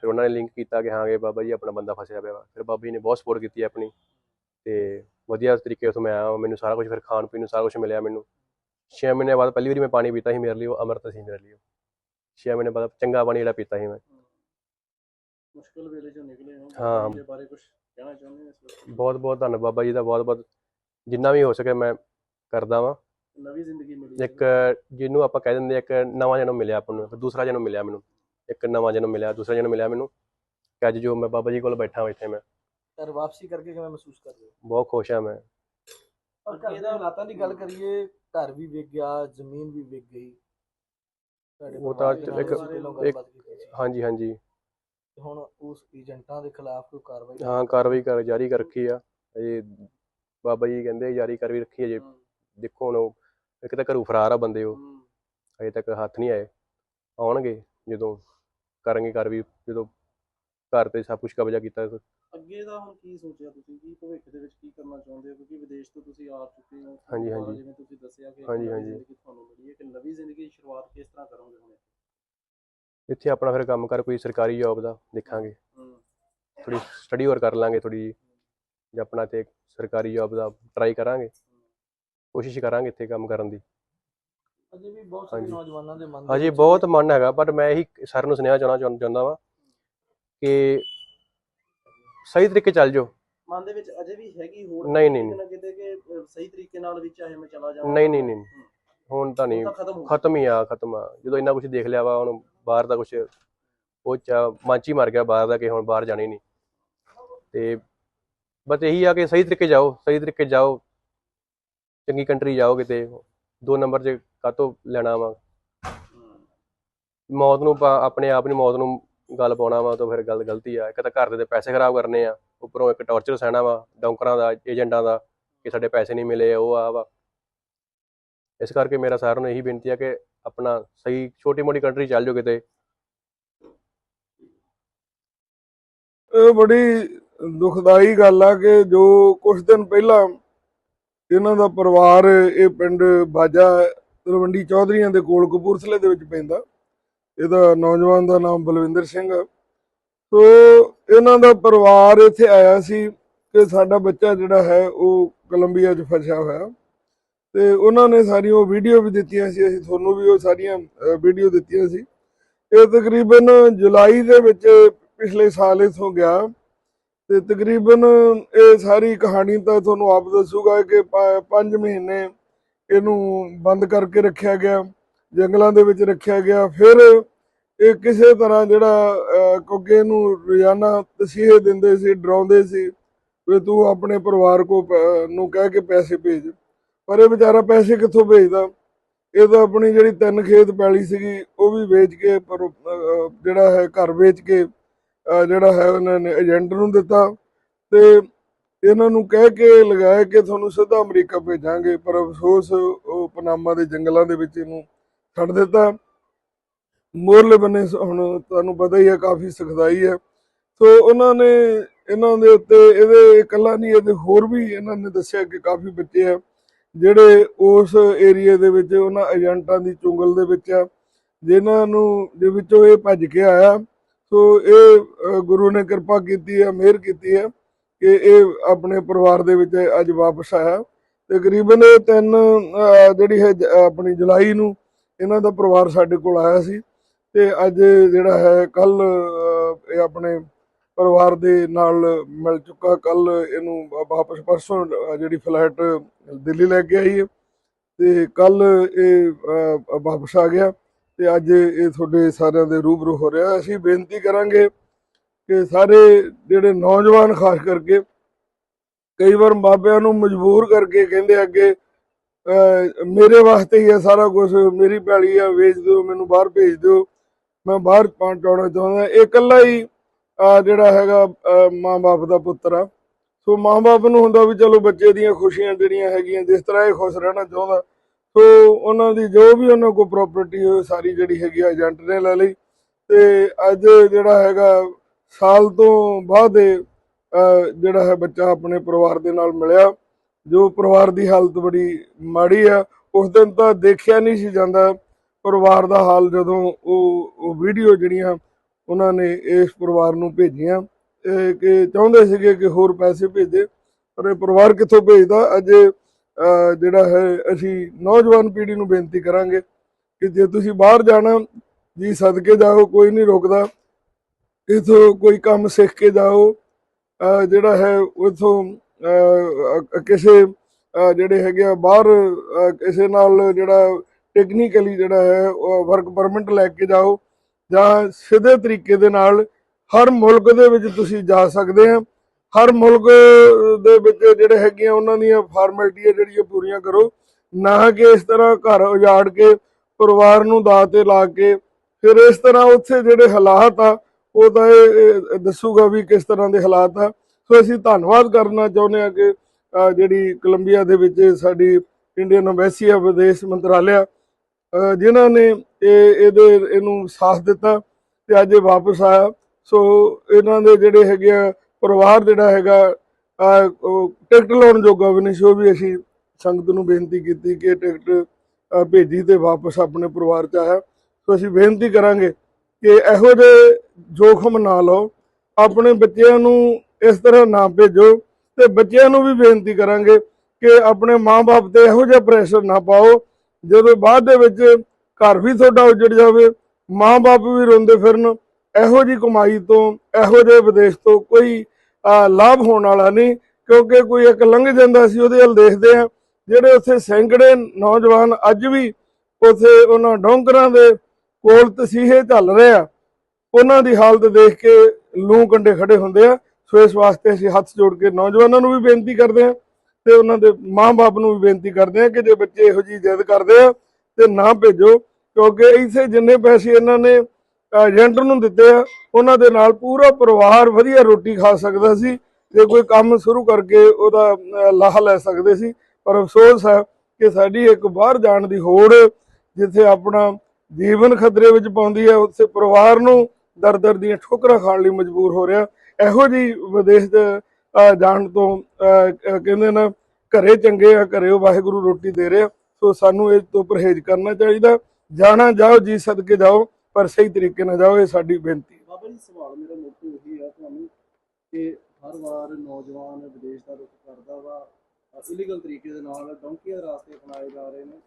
ਫਿਰ ਉਹਨਾਂ ਨੇ ਲਿੰਕ ਕੀਤਾ ਕਿ ਹਾਂ ਕਿ ਬਾਬਾ ਜੀ ਆਪਣਾ ਬੰਦਾ ਫਸਿਆ ਪਿਆ ਵਾ। ਫਿਰ ਬਾਬਾ ਜੀ ਨੇ ਬਹੁਤ ਸਪੋਰਟ ਕੀਤੀ ਆਪਣੀ ਤੇ ਵਧੀਆ ਤਰੀਕੇ ਤੋਂ ਮੈਂ ਆਇਆ ਮੈਨੂੰ ਸਾਰਾ ਕੁਝ ਫਿਰ ਖਾਣ ਪੀਣ ਨੂੰ ਸਾਰਾ ਕੁਝ ਮਿਲਿਆ ਮੈਨੂੰ। 6 ਮਹੀਨੇ ਬਾਅਦ ਪਹਿਲੀ ਵਾਰੀ ਮੈਂ ਪਾਣੀ ਪੀਤਾ ਸੀ ਮੇਰੇ ਲਈ ਉਹ ਅੰਮ੍ਰਿਤ ਸੀ ਮੇਰੇ ਲਈ। 6 ਮਹੀਨੇ ਬਾਅਦ ਚੰਗਾ ਪਾਣੀ ਜਿਹੜਾ ਪੀਤਾ ਸੀ ਮੈਂ। ਮੁਸ਼ਕਲ ਵੇਲੇ ਚੋਂ ਨਿਕਲੇ ਹੋ। ਹਾਂ। ਬਾਰੇ ਕੁਝ ਕਹਿਣਾ ਚਾਹੁੰਦੇ ਹੋ ਇਸ ਵਕਤ? ਬਹੁਤ ਬਹੁਤ ਧੰਨਵਾਦ ਬਾਬਾ ਜੀ ਦਾ। ਬਹੁਤ ਬਹੁਤ ਜਿੰਨਾ ਵੀ ਹੋ ਸਕੇ ਮੈਂ ਕਰਦਾ ਵਾਂ। ਨਵੀਂ ਜ਼ਿੰਦਗੀ ਮਿਲੀ ਇੱਕ ਜਿਹਨੂੰ ਆਪਾਂ ਕਹਿ ਦਿੰਦੇ ਆ, ਇੱਕ ਨਵਾਂ ਜਨਮ ਮਿਲਿਆ ਆਪਾਂ ਨੂੰ ਦੂਸਰਾ ਜਨਮ ਮਿਲਿਆ ਮੈਨੂੰ। ਇੱਕ ਨਵਾਂ ਜਨਮ ਮਿਲਿਆ ਦੂਸਰਾ ਜਨਮ ਮਿਲਿਆ ਮੈਨੂੰ। ਕਿ ਅੱਜ ਜੋ ਮੈਂ ਬਾਬਾ ਜੀ ਕੋਲ ਬੈਠਾ ਇੱਥੇ ਮੈਂ। ਘਰ ਵਾਪਸੀ ਕਰਕੇ ਕਿਵੇਂ ਮਹਿਸੂਸ ਕਰ ਰਹੇ ਹੋ? ਬਹੁਤ ਖੁਸ਼ ਹਾਂ ਮੈਂ। ਔਰ ਘਰ ਦੇ ਹਾਲਾਤਾਂ ਦੀ ਗੱਲ ਕਰੀਏ ਘਰ ਵੀ ਵਿਕ ਗਿਆ ਜ਼ਮੀਨ ਵੀ ਵਿਕ ਗਈ। ਤੁਹਾਡੇ ਉਹ ਤਾਂ ਪਰਿਵਾਰ ਦੇ ਨਾਲ ਇੱਕ- ਕੀਤੀ ਸੀ। ਹਾਂਜੀ ਹਾਂਜੀ। ਤੇ ਹੁਣ ਉਸ ਏਜੰਟਾਂ ਦੇ ਖਿਲਾਫ ਕੋਈ ਕਾਰਵਾਈ ਹਾਂ ਕਾਰਵਾਈ ਕਰ ਜਾਰੀ ਕਰ ਰੱਖੀ ਆ। ਇਹ ਬਾਬਾ ਜੀ ਕਹਿੰਦੇ ਜਾਰੀ ਕਰ ਵੀ ਰੱਖੀ ਹੈ ਜੇ ਹੂੰ, ਦੇਖੋ ਹੁਣ ਉਹ ਇੱਕ ਤਾਂ ਘਰੋਂ ਫਰਾਰ ਆ ਬੰਦੇ ਉਹ। ਅਜੇ ਤੱਕ ਹੱਥ ਨਹੀਂ ਆਏ। ਆਉਣਗੇ ਜਦੋਂ। ਕਰਾਂਗੇ ਕਰ ਵੀ ਜਦੋਂ ਘਰ ਤੇ ਸਭ ਕੁਝ ਕਬਜ਼ਾ ਕੀਤਾ ਅੱਗੇ ਦਾ ਹੁਣ ਕੀ ਸੋਚਿਆ ਤੁਸੀਂ? ਕੀ ਭਵਿੱਖ ਦੇ ਵਿੱਚ ਕੀ ਕਰਨਾ ਚਾਹੁੰਦੇ ਹੋ? ਕਿਉਂਕਿ ਵਿਦੇਸ਼ ਤੋਂ ਤੁਸੀਂ ਆ ਚੁੱਕੇ ਹੋ। ਹਾਂਜੀ, ਹਾਂਜੀ। ਜਿਵੇਂ ਤੁਸੀਂ ਦੱਸਿਆ ਕਿ ਹਾਂਜੀ, ਹਾਂਜੀ। ਤੁਹਾਨੂੰ ਮਿਲੀ ਹੈ ਕਿ ਨਵੀਂ ਜ਼ਿੰਦਗੀ ਦੀ ਸ਼ੁਰੂਆਤ ਕਿਸ ਤਰ੍ਹਾਂ ਕਰੋਗੇ ਹੁਣ? ਇੱਥੇ ਆਪਣਾ ਫਿਰ ਕੰਮ ਕਰ ਕੋਈ ਸਰਕਾਰੀ ਜੌਬ ਦਾ ਦੇਖਾਂਗੇ। ਹੂੰ। ਥੋੜੀ ਸਟੱਡੀ ਹੋਰ ਕਰ ਲਾਂਗੇ ਥੋੜੀ ਜਾਂ ਆਪਣਾ ਤੇ ਸਰਕਾਰੀ ਜੌਬ ਦਾ ਟਰਾਈ ਕਰਾਂਗੇ। ਕੋਸ਼ਿਸ਼ ਕਰਾਂਗੇ ਇੱਥੇ ਕੰਮ ਕਰਨ ਦੀ। ਅਜੇ ਵੀ ਬਹੁਤ ਸਾਰੇ ਹਾਂਜੀ। ਨੌਜਵਾਨਾਂ ਦੇ ਮਨ ਹਜੇ ਬਹੁਤ ਮਨ ਹੈਗਾ ਪਰ ਮੈਂ ਇਹੀ ਸਰ ਨੂੰ ਸੁਨੇਹਾ ਚਾਹਣਾ ਚਾਹੁੰ- ਚਾਹੁੰਦਾ ਵਾਂ ਕਿ ਸਹੀ ਤਰੀਕੇ ਚੱਲ ਜਾਓ। ਮਨ ਦੇ ਵਿੱਚ ਅਜੇ ਵੀ ਹੈਗੀ ਹੋੜ ਨਹੀਂ, ਨਹੀਂ, ਕਿਤੇ ਕਿ ਸਹੀ ਤਰੀਕੇ ਨਾਲ ਵੀ ਚਾਹੇ ਮੈਂ ਚਲਾ ਜਾਵਾਂ। ਨਹੀਂ ਨਹੀਂ ਨਹੀਂ। ਹੁਣ ਤਾਂ ਨਹੀਂ ਖਤਮ ਹੋ ਆ ਖਤਮ ਆ। ਜਦੋਂ ਇੰਨਾ ਕੁਝ ਦੇਖ ਲਿਆ ਵਾ ਹੁਣ ਬਾਹਰ ਦਾ ਕੁਝ ਉਹ ਚਾ ਮਾਂਚੀ ਮਰ ਗਿਆ ਬਾਹਰ ਦਾ ਕਿ ਹੁਣ ਬਾਹਰ ਜਾਣਾ ਨਹੀਂ। ਤੇ ਬਸ ਇਹੀ ਆ ਕਿ ਸਹੀ ਤਰੀਕੇ ਜਾਓ ਸਹੀ ਤਰੀਕੇ ਜਾਓ। ਚੰਗੀ ਕੰਟਰੀ ਜਾਓ ਕਿਤੇ ਦੋ ਨੰਬਰ 'ਚ ਕਾਤੋਂ ਲੈਣਾ ਵਾ? ਮੌਤ ਨੂੰ ਆਪਣੇ ਆਪ ਨੂੰ ਮੌਤ ਨੂੰ ਗੱਲ ਪਾਉਣਾ ਵਾ ਤਾਂ ਫਿਰ ਗੱਲ ਗਲਤੀ ਆ। ਇੱਕ ਤਾਂ ਘਰ ਦੇ ਪੈਸੇ ਖਰਾਬ ਕਰਨੇ ਆ, ਉੱਪਰੋਂ ਇੱਕ ਟੌਰਚਰ ਸਹਿਣਾ ਵਾ, ਡੌਂਕਰਾਂ ਦਾ, ਏਜੰਟਾਂ ਦਾ, ਕਿ ਸਾਡੇ ਪੈਸੇ ਨਹੀਂ ਮਿਲੇ, ਉਹ ਆ ਵਾ। ਇਸ ਕਰਕੇ ਮੇਰਾ ਸਾਰਿਆਂ ਨੂੰ ਇਹੀ ਬੇਨਤੀ ਆ ਕਿ ਆਪਣਾ ਸਹੀ ਛੋਟੀ ਮੋਟੀ ਕੰਟਰੀ ਚੱਲ ਜਾਓ ਕਿਤੇ। ਇਹ ਬੜੀ ਦੁਖਦਾਈ ਗੱਲ ਆ ਕਿ ਜੋ ਕੁਝ ਦਿਨ ਪਹਿਲਾਂ ਇਹਨਾਂ ਦਾ ਪਰਿਵਾਰ, ਇਹ ਪਿੰਡ ਬਾਜਾ ਤਲਵੰਡੀ ਚੌਧਰੀਆਂ ਦੇ ਕੋਲ ਕਪੂਰਥਲੇ ਦੇ ਵਿੱਚ ਪੈਂਦਾ। ਇਹਦਾ ਨੌਜਵਾਨ ਦਾ ਨਾਮ ਬਲਵਿੰਦਰ ਸਿੰਘ ਆ। ਸੋ ਇਹਨਾਂ ਦਾ ਪਰਿਵਾਰ ਇੱਥੇ ਆਇਆ ਸੀ ਕਿ ਸਾਡਾ ਬੱਚਾ ਜਿਹੜਾ ਹੈ ਉਹ ਕੋਲੰਬੀਆ 'ਚ ਫਸਿਆ ਹੋਇਆ। ਤੇ ਉਹਨਾਂ ਨੇ ਸਾਰੀਆਂ ਉਹ ਵੀਡੀਓ ਵੀ ਦਿੱਤੀਆਂ ਸੀ, ਅਸੀਂ ਤੁਹਾਨੂੰ ਵੀ ਉਹ ਸਾਰੀਆਂ ਵੀਡੀਓ ਦਿੱਤੀਆਂ ਸੀ। ਇਹ ਤਕਰੀਬਨ ਜੁਲਾਈ ਦੇ ਵਿੱਚ ਪਿਛਲੇ ਸਾਲ ਇਥੋਂ ਗਿਆ। ਤੇ ਤਕਰੀਬਨ ਇਹ ਸਾਰੀ ਕਹਾਣੀ ਤਾਂ ਤੁਹਾਨੂੰ ਆਪ ਦੱਸੂਗਾ ਕਿ 5 ਮਹੀਨੇ ਇਹਨੂੰ ਬੰਦ ਕਰਕੇ ਰੱਖਿਆ ਗਿਆ, ਜੰਗਲਾਂ ਦੇ ਵਿੱਚ ਰੱਖਿਆ ਗਿਆ। ਫਿਰ ਇਹ ਕਿਸੇ ਤਰ੍ਹਾਂ ਜਿਹੜਾ ਕਿਉਂਕਿ ਇਹਨੂੰ ਰੋਜ਼ਾਨਾ ਤਸੀਹੇ ਦਿੰਦੇ ਸੀ, ਡਰਾਉਂਦੇ ਸੀ, ਵੀ ਤੂੰ ਆਪਣੇ ਪਰਿਵਾਰ ਕੋ ਪ- ਨੂੰ ਕਹਿ ਕੇ ਪੈਸੇ ਭੇਜ। ਪਰ ਇਹ ਵਿਚਾਰਾ ਪੈਸੇ ਕਿੱਥੋਂ ਭੇਜਦਾ? ਇਹ ਤਾਂ ਆਪਣੀ ਜਿਹੜੀ ਤਿੰਨ ਖੇਤ ਪੈਲੀ ਸੀਗੀ, ਉਹ ਵੀ ਵੇਚ ਕੇ, ਪਰ ਜਿਹੜਾ ਹੈ ਘਰ ਵੇਚ ਕੇ ਜਿਹੜਾ ਹੈ ਉਹਨਾਂ ਨੇ ਏਜੰਟ ਨੂੰ ਦਿੱਤਾ। ਤੇ ਇਹਨਾਂ ਨੂੰ ਕਹਿ ਕੇ ਲਗਾਇਆ ਕਿ ਤੁਹਾਨੂੰ ਸਿੱਧਾ ਅਮਰੀਕਾ ਭੇਜਾਂਗੇ, ਪਰ ਅਫਸੋਸ, ਉਹ ਪਨਾਮਾ ਦੇ ਜੰਗਲਾਂ ਦੇ ਵਿੱਚ ਇਹਨੂੰ ਛੱਡ ਦਿੱਤਾ। ਮੋਰਲੇ ਬੰਨੇ ਹੁਣ ਤੁਹਾਨੂੰ ਪਤਾ ਹੀ ਹੈ, ਕਾਫੀ ਸਖਤਾਈ ਹੈ। ਸੋ ਉਹਨਾਂ ਨੇ ਇਹਨਾਂ ਦੇ ਉੱਤੇ ਇਹਦੇ ਇਕੱਲਾ ਨਹੀਂ, ਇਹਦੇ ਹੋਰ ਵੀ ਇਹਨਾਂ ਨੇ ਦੱਸਿਆ ਕਿ ਕਾਫੀ ਬੱਚੇ ਆ ਜਿਹੜੇ ਉਸ ਏਰੀਆ ਦੇ ਵਿੱਚ, ਉਹਨਾਂ ਏਜੰਟਾਂ ਦੀ ਚੁੰਗਲ ਦੇ ਵਿੱਚ ਆ, ਜਿਨ੍ਹਾਂ ਨੂੰ, ਦੇ ਵਿੱਚੋਂ ਇਹ ਭੱਜ ਕੇ ਆਇਆ। ਸੋ ਇਹ ਗੁਰੂ ਨੇ ਕਿਰਪਾ ਕੀਤੀ ਹੈ, ਮਿਹਰ ਕੀਤੀ ਹੈ। ਕਿ ਇਹ ਆਪਣੇ ਪਰਿਵਾਰ ਦੇ ਵਿੱਚ ਅੱਜ ਵਾਪਸ ਆਇਆ। ਤਕਰੀਬਨ ਇਹ ਤਿੰਨ ਜਿਹੜੀ ਹੈ, ਜ- ਆਪਣੀ ਜੁਲਾਈ ਨੂੰ ਇਹਨਾਂ ਦਾ ਪਰਿਵਾਰ ਸਾਡੇ ਕੋਲ ਆਇਆ ਸੀ ਤੇ ਅੱਜ ਜਿਹੜਾ ਹੈ ਕੱਲ ਇਹ ਆਪਣੇ ਪਰਿਵਾਰ ਦੇ ਨਾਲ ਮਿਲ ਚੁੱਕਾ। ਕੱਲ ਇਹਨੂੰ ਵਾਪਸ ਪਰਸੋਂ ਜਿਹੜੀ ਫਲਾਈਟ ਦਿੱਲੀ ਲੈ ਕੇ ਆਈ ਹੈ ਤੇ ਕੱਲ ਇਹ ਵਾਪਸ ਆ ਗਿਆ ਤੇ ਅੱਜ ਇਹ ਤੁਹਾਡੇ ਸਾਰਿਆਂ ਦੇ ਰੂਬਰੂ ਹੋ ਰਿਹਾ। ਅਸੀਂ ਬੇਨਤੀ ਕਰਾਂਗੇ ਕਿ ਸਾਰੇ ਜਿਹੜੇ ਨੌਜਵਾਨ ਖਾਸ ਕਰਕੇ ਕਈ ਵਾਰ ਮਾਪਿਆਂ ਨੂੰ ਮਜਬੂਰ ਕਰਕੇ ਕਹਿੰਦੇ ਅੱਗੇ ਮੇਰੇ ਵਾਸਤੇ ਹੀ ਹੈ ਸਾਰਾ ਕੁਝ ਮੇਰੀ ਪੈਲੀ ਆ, ਵੇਚ ਦਿਓ, ਮੈਨੂੰ ਬਾਹਰ ਭੇਜ ਦਿਓ, ਮੈਂ ਬਾਹਰ ਪਹੁੰਚਾਉਣਾ ਚਾਹੁੰਦਾ ਇਹ ਇਕੱਲਾ ਹੀ ਜਿਹੜਾ ਹੈਗਾ ਮਾਂ-ਬਾਪ ਦਾ ਪੁੱਤਰ ਆ। ਸੋ ਮਾਂ-ਬਾਪ ਨੂੰ ਹੁੰਦਾ ਵੀ ਚਲੋ ਬੱਚੇ ਦੀਆਂ ਖੁਸ਼ੀਆਂ ਜਿਹੜੀਆਂ ਹੈਗੀਆਂ, ਜਿਸ ਤਰ੍ਹਾਂ ਇਹ ਖੁਸ਼ ਰਹਿਣਾ ਚਾਹੁੰਦਾ। ਸੋ ਉਹਨਾਂ ਦੀ ਜੋ ਵੀ ਉਹਨਾਂ ਕੋਲ ਪ੍ਰਾਪਰਟੀ ਹੋਏ, ਸਾਰੀ ਜਿਹੜੀ ਹੈਗੀ ਆ ਏਜੰਟ ਨੇ ਲੈ ਲਈ। ਤੇ ਅੱਜ ਜਿਹੜਾ ਹੈਗਾ ਸਾਲ ਤੋਂ ਬਾਅਦ ਜਿਹੜਾ ਹੈ ਬੱਚਾ ਆਪਣੇ ਪਰਿਵਾਰ ਦੇ ਨਾਲ ਮਿਲਿਆ। ਜੋ ਪਰਿਵਾਰ ਦੀ ਹਾਲਤ ਬੜੀ ਮਾੜੀ ਆ, ਉਸ ਦਿਨ ਤਾਂ ਦੇਖਿਆ ਨਹੀਂ ਸੀ ਜਾਂਦਾ। ਪਰਿਵਾਰ ਦਾ ਹਾਲ ਜਦੋਂ ਉਹ ਉਹ ਵੀਡੀਓ ਜਿਹੜੀਆਂ ਉਹਨਾਂ ਨੇ ਇਸ ਪਰਿਵਾਰ ਨੂੰ ਭੇਜੀਆਂ ਕਿ ਚਾਹੁੰਦੇ ਸੀਗੇ ਕਿ ਹੋਰ ਪੈਸੇ ਭੇਜੇ, ਪਰ ਇਹ ਪਰਿਵਾਰ ਕਿੱਥੋਂ ਭੇਜਦਾ? ਅਜੇ ਜਿਹੜਾ ਹੈ, ਅਸੀਂ ਨੌਜਵਾਨ ਪੀੜ੍ਹੀ ਨੂੰ ਬੇਨਤੀ ਕਰਾਂਗੇ ਕਿ ਜੇ ਤੁਸੀਂ ਬਾਹਰ ਜਾਣਾ, ਜੀ ਸਦਕੇ ਜਾਓ, ਕੋਈ ਨਹੀਂ ਰੋਕਦਾ। ਇਥੋਂ ਕੋਈ ਕੰਮ ਸਿੱਖ ਕੇ ਜਾਓ ਜਿਹੜਾ ਹੈ ਉਥੋਂ ਕਿਸੇ ਜਿਹੜੇ ਹੈਗੇ ਆ ਬਾਹਰ ਕਿਸੇ ਨਾਲ ਜਿਹੜਾ ਟੈਕਨੀਕਲੀ ਜਿਹੜਾ ਹੈ ਵਰਕ ਪਰਮਿਟ ਲੈ ਕੇ ਜਾਓ, ਜਾਂ ਸਿੱਧੇ ਤਰੀਕੇ ਦੇ ਨਾਲ ਹਰ ਮੁਲਕ ਦੇ ਵਿੱਚ ਤੁਸੀਂ ਜਾ ਸਕਦੇ ਆ। ਹਰ ਮੁਲਕ ਦੇ ਵਿੱਚ ਜਿਹੜੇ ਹੈਗੇ ਆ, ਉਹਨਾਂ ਦੀਆਂ ਫਾਰਮੈਲਿਟੀਆਂ ਜਿਹੜੀਆਂ ਪੂਰੀਆਂ ਕਰੋ। ਨਾ ਕਿ ਇਸ ਤਰ੍ਹਾਂ ਘਰ ਉਜਾੜ ਕੇ ਪਰਿਵਾਰ ਨੂੰ ਦਾਅ ਤੇ ਲਾ ਕੇ, ਫਿਰ ਇਸ ਤਰ੍ਹਾਂ ਉੱਥੇ ਜਿਹੜੇ ਹਾਲਾਤ ਆ ਉਹ ਤਾਂ ਇਹ ਦੱਸੂਗਾ ਵੀ ਕਿਸ ਤਰ੍ਹਾਂ ਦੇ ਹਾਲਾਤ ਆ। ਸੋ ਅਸੀਂ ਧੰਨਵਾਦ ਕਰਨਾ ਚਾਹੁੰਦੇ ਆ ਕਿ ਜਿਹੜੀ ਕੋਲੰਬੀਆ ਦੇ ਵਿੱਚ ਸਾਡੀ ਇੰਡੀਅਨ ਐਮਬੈਸੀ ਆ, ਵਿਦੇਸ਼ ਮੰਤਰਾਲਿਆ ਅਹ ਜਿਨ੍ਹਾਂ ਨੇ ਇਹ, ਇਹਦੇ, ਇਹਨੂੰ ਸਾਥ ਦਿੱਤਾ ਤੇ ਅੱਜ ਇਹ ਵਾਪਸ ਆਇਆ। ਸੋ ਇਹਨਾਂ ਦੇ ਜਿਹੜੇ ਹੈਗੇ ਆ, ਪਰਿਵਾਰ ਜਿਹੜਾ ਹੈਗਾ ਟਿਕਟ ਲਾਉਣ ਜੋਗਾ ਵੀ ਨਹੀਂ ਸੀ, ਉਹ ਵੀ ਅਸੀਂ ਸੰਗਤ ਨੂੰ ਬੇਨਤੀ ਕੀਤੀ ਕਿ ਟਿਕਟ ਭੇਜੀ ਤੇ ਵਾਪਸ ਆਪਣੇ ਪਰਿਵਾਰ ਚ ਆਇਆ। ਸੋ ਅਸੀਂ ਬੇਨਤੀ ਕਰਾਂਗੇ ਕਿ ਇਹੋ ਜਿਹੇ ਜੋਖਮ ਨਾ ਲਓ। ਆਪਣੇ ਬੱਚਿਆਂ ਨੂੰ ਇਸ ਤਰ੍ਹਾਂ ਨਾ ਭੇਜੋ ਤੇ ਬੱਚਿਆਂ ਨੂੰ ਵੀ ਬੇਨਤੀ ਕਰਾਂਗੇ ਕਿ ਆਪਣੇ ਮਾਪੇ ਤੇ ਇਹੋ ਜਿਹਾ ਪ੍ਰੈਸ਼ਰ ਨਾ ਪਾਓ। ਜਦੋਂ ਬਾਅਦ ਦੇ ਵਿੱਚ ਘਰ ਵੀ ਤੁਹਾਡਾ ਉਜੜ ਜਾਵੇ ਮਾਪੇ ਵੀ ਰੋਂਦੇ ਫਿਰਨ, ਇਹੋ ਜੀ ਕਮਾਈ ਤੋਂ, ਇਹੋ ਜਿਹੇ ਵਿਦੇਸ਼ ਤੋਂ ਕੋਈ ਲਾਭ ਹੋਣ ਵਾਲਾ ਨਹੀਂ, ਕਿਉਂਕਿ ਕੋਈ ਇੱਕ ਲੰਘ ਜਾਂਦਾ ਸੀ, ਉਹਦੇ ਵੱਲ ਦੇਖਦੇ ਆ। ਜਿਹੜੇ ਉੱਥੇ ਸੈਂਕੜੇ ਨੌਜਵਾਨ ਅੱਜ ਵੀ ਉੱਥੇ ਉਹਨਾਂ ਡੋਂਕਰਾਂ ਦੇ ਕੋਲ ਤਸੀਹੇ ਚੱਲ ਰਹੇ ਆ। ਉਹਨਾਂ ਦੀ ਹਾਲਤ ਦੇਖ ਕੇ ਲੂ ਕੰਡੇ ਖੜੇ ਹੁੰਦੇ ਆ। ਸੋ ਇਸ ਵਾਸਤੇ ਅਸੀਂ ਹੱਥ ਜੋੜ ਕੇ ਨੌਜਵਾਨਾਂ ਨੂੰ ਵੀ ਬੇਨਤੀ ਕਰਦੇ ਹਾਂ ਤੇ ਉਹਨਾਂ ਦੇ ਮਾਂ-ਬਾਪ ਨੂੰ ਵੀ ਬੇਨਤੀ ਕਰਦੇ ਆ ਕਿ ਜੇ ਬੱਚੇ ਇਹੋ ਜਿਹੀ ਜਿੱਦ ਕਰਦੇ ਆ ਤੇ ਨਾ ਭੇਜੋ ਕਿਉਂਕਿ ਇਸੇ ਜਿੰਨੇ ਪੈਸੇ ਇਹਨਾਂ ਨੇ ਏਜੰਟ ਨੂੰ ਦਿੱਤੇ ਆ ਉਹਨਾਂ ਦੇ ਨਾਲ ਪੂਰਾ ਪਰਿਵਾਰ ਵਧੀਆ ਰੋਟੀ ਖਾ ਸਕਦਾ ਸੀ। ਜੇ ਕੋਈ ਕੰਮ ਸ਼ੁਰੂ ਕਰਕੇ ਉਹਦਾ ਅਹ, ਲਾਹਾ ਲੈ ਸਕਦੇ ਸੀ। ਪਰ ਅਫਸੋਸ ਹੈ ਕਿ ਸਾਡੀ ਇੱਕ ਬਾਹਰ ਜਾਣ ਦੀ ਹੋੜ ਜਿੱਥੇ ਆਪਣਾ ਜੀਵਨ ਖਤਰੇ ਵਿੱਚ ਪਾਉਂਦੀ ਹੈ ਉੱਥੇ ਪਰਿਵਾਰ ਨੂੰ ਦਰ ਦੀਆਂ ਠੋਕਰਾਂ ਖਾਣ ਲਈ ਮਜਬੂਰ ਹੋ ਰਿਹਾ। ਇਹੋ ਜੀ ਵਿਦੇਸ਼ ਜਾਣ ਤੋਂ ਕਹਿੰਦੇ ਨਾ, ਘਰੇ ਚੰਗੇ ਆ ਘਰੇ ਉਹ ਵਾਹਿਗੁਰੂ ਰੋਟੀ ਦੇ ਰਿਹਾ। ਸੋ ਸਾਨੂੰ ਇਹ ਤੋਂ ਪਰਹੇਜ਼ ਕਰਨਾ ਚਾਹੀਦਾ। ਜਾਣਾ ਜਾਓ, ਜੀ ਸਦਕੇ ਜਾਓ, ਪਰ ਸਹੀ ਤਰੀਕੇ ਨਾਲ ਜਾਓ, ਇਹ ਸਾਡੀ ਬੇਨਤੀ ਹੈ। ਬਾਬਾ ਜੀ, ਸਵਾਲ ਮੇਰਾ ਮੁੱਖ ਉਹੀ ਆ ਤੁਹਾਨੂੰ ਕਿ ਹਰ ਵਾਰ ਨੌਜਵਾਨ ਵਿਦੇਸ਼ ਦਾ ਰੁਖ ਕਰਦਾ ਵਾ ਇਲੀਗਲ ਤਰੀਕੇ ਦੇ ਨਾਲ ਡੌਂਕੀਆਂ ਰਾਸਤੇ ਅਪਣਾਏ ਜਾ ਰਹੇ ਨੇ।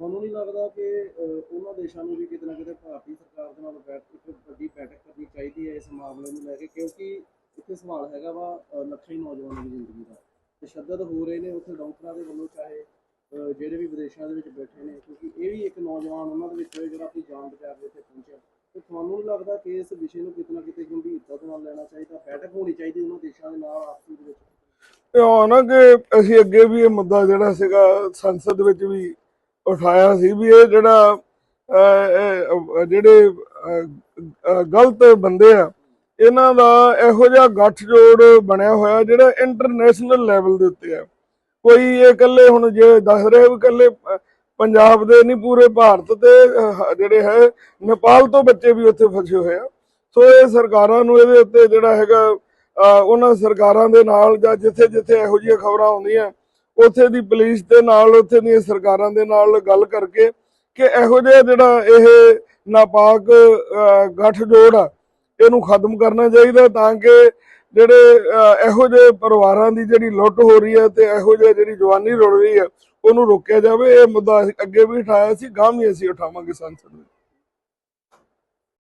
ਤੁਹਾਨੂੰ ਨਹੀਂ ਲੱਗਦਾ ਕਿ ਉਹਨਾਂ ਦੇਸ਼ਾਂ ਨੂੰ ਵੀ ਕਿਤੇ ਨਾ ਕਿਤੇ ਭਾਰਤੀ ਸਰਕਾਰ ਦੇ ਨਾਲ ਬੈਠ, ਇੱਕ ਵੱਡੀ ਬੈਠਕ ਕਰਨੀ ਚਾਹੀਦੀ ਹੈ ਇਸ ਮਾਮਲੇ ਨੂੰ ਲੈ ਕੇ? ਕਿਉਂਕਿ ਇੱਥੇ ਸਵਾਲ ਹੈਗਾ ਵਾ ਲੱਖਾਂ ਨੌਜਵਾਨਾਂ ਦੀ ਜ਼ਿੰਦਗੀ ਦਾ। ਤਸ਼ੱਦਦ ਹੋ ਰਹੇ ਨੇ ਉੱਥੇ ਡਾਕਟਰਾਂ ਦੇ ਵੱਲੋਂ ਚਾਹੇ ਜਿਹੜੇ ਵੀ ਵਿਦੇਸ਼ਾਂ ਦੇ ਵਿੱਚ ਬੈਠੇ ਨੇ, ਕਿਉਂਕਿ ਇਹ ਵੀ ਇੱਕ ਨੌਜਵਾਨ ਉਹਨਾਂ ਦੇ ਵਿੱਚੋਂ ਹੈ ਜਿਹੜਾ ਆਪਣੀ ਜਾਨ ਬਚਾ ਕੇ ਇੱਥੇ ਪਹੁੰਚਿਆ। ਤੇ ਤੁਹਾਨੂੰ ਨਹੀਂ ਲੱਗਦਾ ਕਿ ਇਸ ਵਿਸ਼ੇ ਨੂੰ ਕਿਤੇ ਨਾ ਕਿਤੇ ਗੰਭੀਰਤਾ ਦੇ ਨਾਲ ਲੈਣਾ ਚਾਹੀਦਾ? ਬੈਠਕ ਹੋਣੀ ਚਾਹੀਦੀ ਉਹਨਾਂ ਦੇਸ਼ਾਂ ਦੇ ਨਾਲ, ਆਪਸੀ ਦੇ ਵਿੱਚ? ਇਹ ਆ ਕਿ ਅਸੀਂ ਅੱਗੇ ਵੀ ਇਹ ਮੁੱਦਾ ਜਿਹੜਾ ਸੀਗਾ ਸੰਸਦ ਵਿੱਚ ਵੀ ਉਠਾਇਆ ਸੀ ਵੀ ਇਹ ਜਿਹੜਾ ਜਿਹੜੇ ਗਲਤ ਬੰਦੇ ਆ, ਇਹਨਾਂ ਦਾ ਇਹੋ ਜਿਹਾ ਗੱਠਜੋੜ ਬਣਿਆ ਹੋਇਆ ਜਿਹੜਾ ਇੰਟਰਨੈਸ਼ਨਲ ਲੈਵਲ ਦੇ ਉੱਤੇ ਆ। ਕੋਈ ਇਹ ਇਕੱਲੇ ਹੁਣ ਜੇ ਦੱਸ ਰਹੇ ਵੀ ਇਕੱਲੇ ਪੰਜਾਬ ਦੇ ਨਹੀਂ, ਪੂਰੇ ਭਾਰਤ ਤੇ ਜਿਹੜੇ ਹੈ, ਨੇਪਾਲ ਤੋਂ ਬੱਚੇ ਵੀ ਉੱਥੇ ਫਸੇ ਹੋਏ ਆ। ਸੋ ਇਹ ਸਰਕਾਰਾਂ ਨੂੰ ਇਹਦੇ ਉੱਤੇ ਜਿਹੜਾ ਹੈਗਾ ਉਹਨਾਂ ਸਰਕਾਰਾਂ ਦੇ ਨਾਲ ਜਾਂ ਜਿੱਥੇ ਜਿੱਥੇ ਇਹੋ ਜਿਹੀਆਂ ਖਬਰਾਂ ਆਉਂਦੀਆਂ ਉੱਥੇ ਦੀ ਪੁਲਿਸ ਦੇ ਨਾਲ ਉੱਥੇ ਦੀਆਂ ਸਰਕਾਰਾਂ ਦੇ ਨਾਲ ਗੱਲ ਕਰਕੇ ਕਿ ਇਹੋ ਜਿਹਾ ਜਿਹੜਾ ਇਹ ਨਾਪਾਕ ਅਹ, ਗੱਠਜੋੜ ਆ ਇਹਨੂੰ ਖਤਮ ਕਰਨਾ ਚਾਹੀਦਾ ਤਾਂ ਕਿ ਜਿਹੜੇ ਇਹੋ ਜਿਹੇ ਪਰਿਵਾਰਾਂ ਦੀ ਜਿਹੜੀ ਲੁੱਟ ਹੋ ਰਹੀ ਹੈ ਤੇ ਇਹੋ ਜਿਹੀ ਜਿਹੜੀ ਜਵਾਨੀ ਰੁੜ ਰਹੀ ਹੈ ਉਹਨੂੰ ਰੋਕਿਆ ਜਾਵੇ। ਇਹ ਮੁੱਦਾ ਅਸੀਂ ਅੱਗੇ ਵੀ ਉਠਾਇਆ ਸੀ ਗਾਂ ਵੀ ਅਸੀਂ ਉਠਾਵਾਂਗੇ ਸੰਸਦ ਵਿੱਚ।